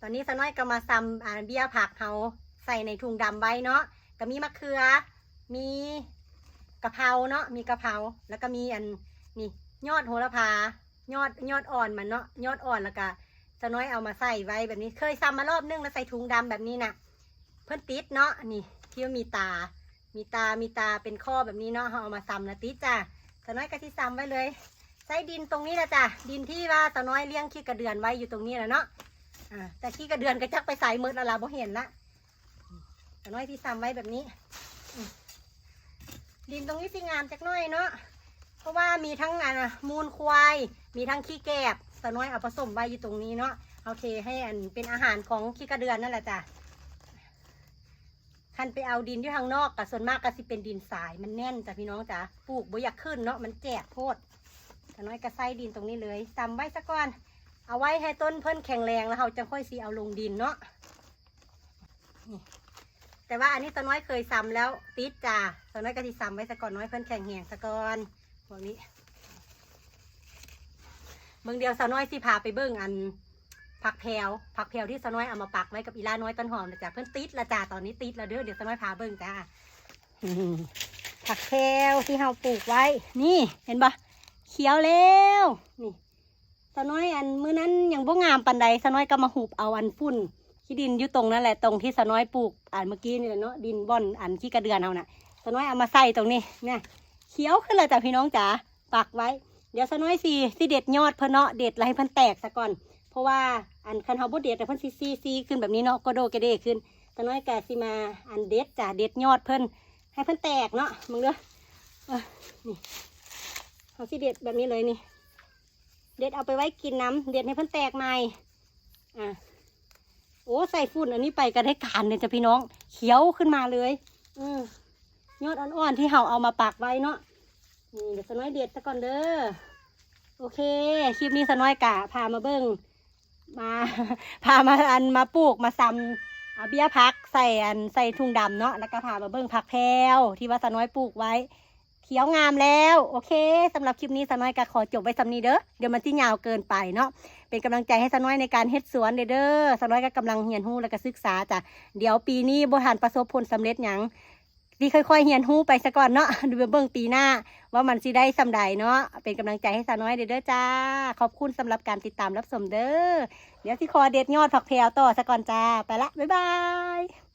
ตอนนี้สน้อยก็มาซำอ่าเบี้ยผักเฮาใส่ในถุงดำไว้เนาะก็มีมะเขือ มีกะเพราเนาะมีกะเพราแล้วก็มีอันนี่ยอดโหระพายอดยอดอ่อนมันเนาะยอดอ่อนแล้วก็สน้อยเอามาใส่ไว้แบบนี้เคยซ้ำมารอบนึงแล้วใส่ถุงดำแบบนี้น่ะเพื่อนติดเนาะนี่ที่ว่ามีตา มีตามีตาเป็นข้อแบบนี้เนาะเาเอามาซ้ำนะติดจ้ะสน้อยก็ที่ซ้ำไว้เลยใส่ดินตรงนี้แหละจ้ะดินที่ว่าสน้อยเลี้ยงขี้กระเดือนไว้อยู่ตรงนี้แหละเนาะ อ่าแต่ขี้กระเดือนก็จักไปใส่มืดและลาบ่เห็นละสน้อยที่ซ้ำไว้แบบนี้ ดินตรงนี้สิงามจักน้อยเนาะเพราะว่ามีทั้งอ่ามูลควาย มีทั้งขี้แกบสน้อยเอาผสมไว้อยู่ตรงนี้เนาะเอาเทให้อันเป็นอาหารของขี้กระเดือนนั่นแหละจ้ะคันไปเอาดินที่ทางนอกกับส่วนมากก็สิเป็นดินทรายมันแน่นจ้ะพี่น้องจ้ะปลูกบ่อยากขึ้นเนาะมันแจกโพดแต่น้อยก็ใส่ดินตรงนี้เลยตำไว้ซะก่อน เอาไว้ให้ต้นเพิ่นแข็งแรงแล้วเราจะค่อยสีเอาลงดินเนาะแต่ว่าอันนี้ตาน้อยเคยซ้ำแล้วติดจ้ะตาน้อยก็สิซ้ำไว้ซะก่อนน้อยเพิ่นแข็งแรงซะก่อนพวกนี้เบิ่งเดียวสาวน้อยสิพาไปเบิ่งอันผักแพรวผักแพรวที่สน้อยเอามาปักไว้กับอีลาน้อยต้นหอมนะจ๊ะเพิ่นติดละจ้าตอนนี้ติดล้วเด้อเดี๋ยวสน้อยพาเบิ่งจ้าผักแพรวที่เราปลูกไว้ นี่ เห็นปะเขียวแล้วนี่ สน้อยอันมื้อนั้นยังบ่งามปันใดสน้อยก็มาหูบเอาอันฝุ่นขี้ดินอยู่ตรงนั่นแหละตรงที่สน้อยปลูกอันเมื่อกี้นี่แหละเนาะดินบ่อนอันขี้กระเดือนเอาน่ะสน้อยเอามาใส่ตรงนี้เนี่ยเขียวขึ้นเลยจ้ะพี่น้องจ๋าปักไว้ เดี๋ยวสน้อยสีสิเด็ดยอดเพิ่นเนาะเด็ดแล้วให้เพิ่นแตกซะก่อน เพราะว่าอันคันเฮาบ่เด็ดแต่เพิ่นซีซีซีขึ้นแบบนี้เนาะก็โดกระเดขึ้นตาน้อยกะสิมาอันเด็ดจ้ะเด็ดยอดเพิ่นให้เพิ่นแตกเนาะมึงเด้อนี่เฮาสิเด็ดแบบนี้เลยนี่ เด็ดเอาไปไว้กินน้ำเด็ดให้เพิ่นแตกใหม่อะโอ้ใส่ฝุ่นอันนี้ไปก็ได้การเลยจ้ะพี่น้อง เขียวขึ้นมาเลย อืยอดอ่อนๆที่เฮาเอามาปักไว้เนาะนี่เดี๋ยวสน้อยเด็ดซะก่อนเด้อโอเคคลิปนี้สน้อยกะพามาเบิ้งมาพามาอันมาปลูกมาซ้ำเอาเบี้ยพักใส่อันใส่ถุงดำเนาะแล้วก็พามาเบิ้งผักแพรวที่ว่าสน้อยปลูกไว้ เขียวงามแล้ว โอเคสำหรับคลิปนี้สน้อยก็ขอจบไว้สำนี้เด้อเดี๋ยวมันที่ยาวเกินไปเนาะเป็นกำลังใจให้สน้อยในการเฮ็ดสวนเด้อสน้อยก็กำลังเรียนรู้แล้วก็ศึกษาจ้ะเดี๋ยวปีนี้บ่ทันประสบผลสำเร็จหยังที่ค่อยๆเรียนรู้ไปซะก่อนเนาะดูเบิ่งปีหน้า ว่ามันสิได้สำใดเนาะเป็นกำลังใจให้สน้อยเด้อเด้อจ้า ขอบคุณสำหรับการติดตามรับชมเด้อเดี๋ยวสิขอเด็ดยอดผักแพรวต่อซะก่อนจ้าไปละบ๊ายบาย